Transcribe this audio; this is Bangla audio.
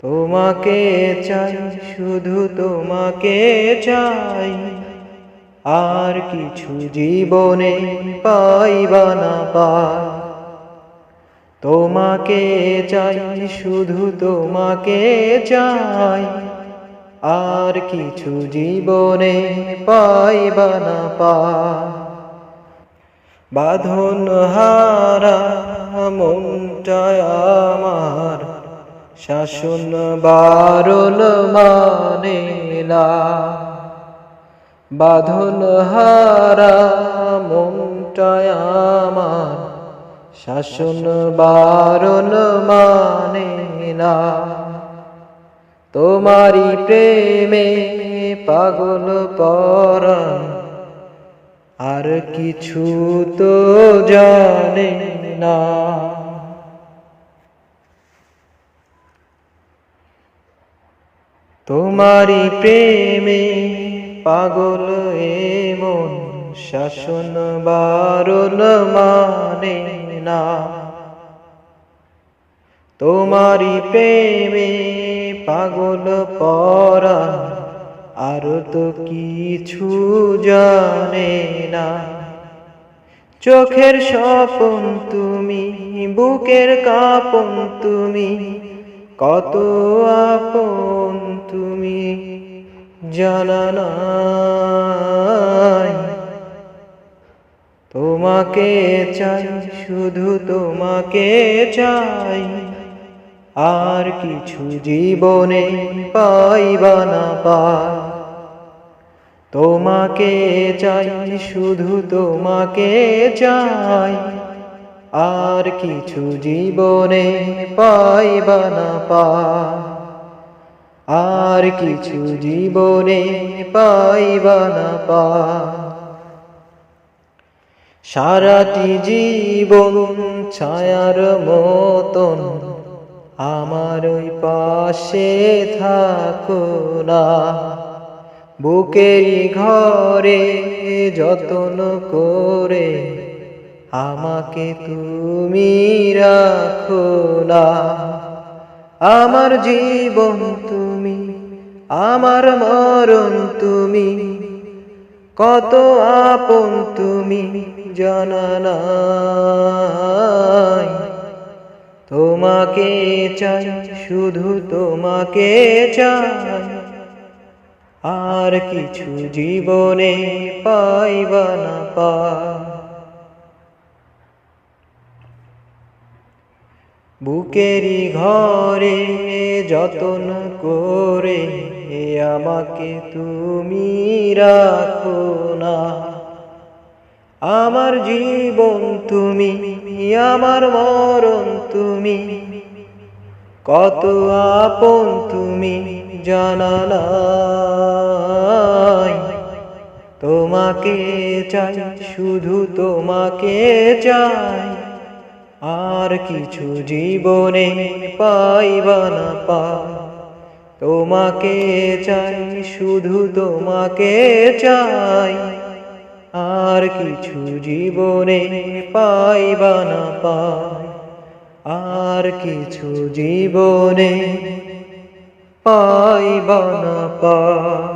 তোমাকে চাই, শুধু তোমাকে চাই। আর কিছু জীবনে পাইবা না পাই তোমাকে চাই, শুধু তোমাকে চাই। আর কিছু জীবনে পাইবা না পাই বাঁধন হারা, মনটায় আমার শাসন বারণ মানেলা বাঁধন হারা মনটায় শাসন বারণ মানেলা তোমারি প্রেমে পাগল পরাণ আর কিছু তো জানে না। তোমারি প্রেমে পাগল এমন শাসন বারণ মানে না। তোমারি প্রেমে পাগল পরা আর তো কিছু জানে না। চোখের স্বপন তুমি, বুকের কাপন তুমি কত আপন তুমি জানা নাই। তোমাকে চাই, শুধু তোমাকে চাই। আর কিছু জীবনে পাইবা না পাই। তোমাকে চাই, শুধু তোমাকে চাই। আর কিছু জীবনে পাইবা না পা। আর কিছু জীবনে পাইবা না পা। সারাটি জীবন ছায়ার মতন আমার ওই পাশে থাকো না। বুকের ঘরে যতন করে আমাকে তুমি রাখো না। আমার জীবন তুমি, আমার মরণ তুমি, কত আপন তুমি জানানা তোমাকে চাই, শুধু তোমাকে চাই। আর কিছু জীবনে পাইবা না পা বুকেরই ঘরে যতন করে আমাকে তুমি রাখো না। আমার জীবন তুমি, আমার মরণ তুমি। কত আপন তুমি জানা নাই। তোমাকে চাই, শুধু তোমাকে চাই। আর কিছু জীবনে পাইবা না পা। তোমাকে চাই, শুধু তোমাকে চাই। আর কিছু জীবনে পাইবা না পাই আর কিছু জীবনে পাইবা না পাই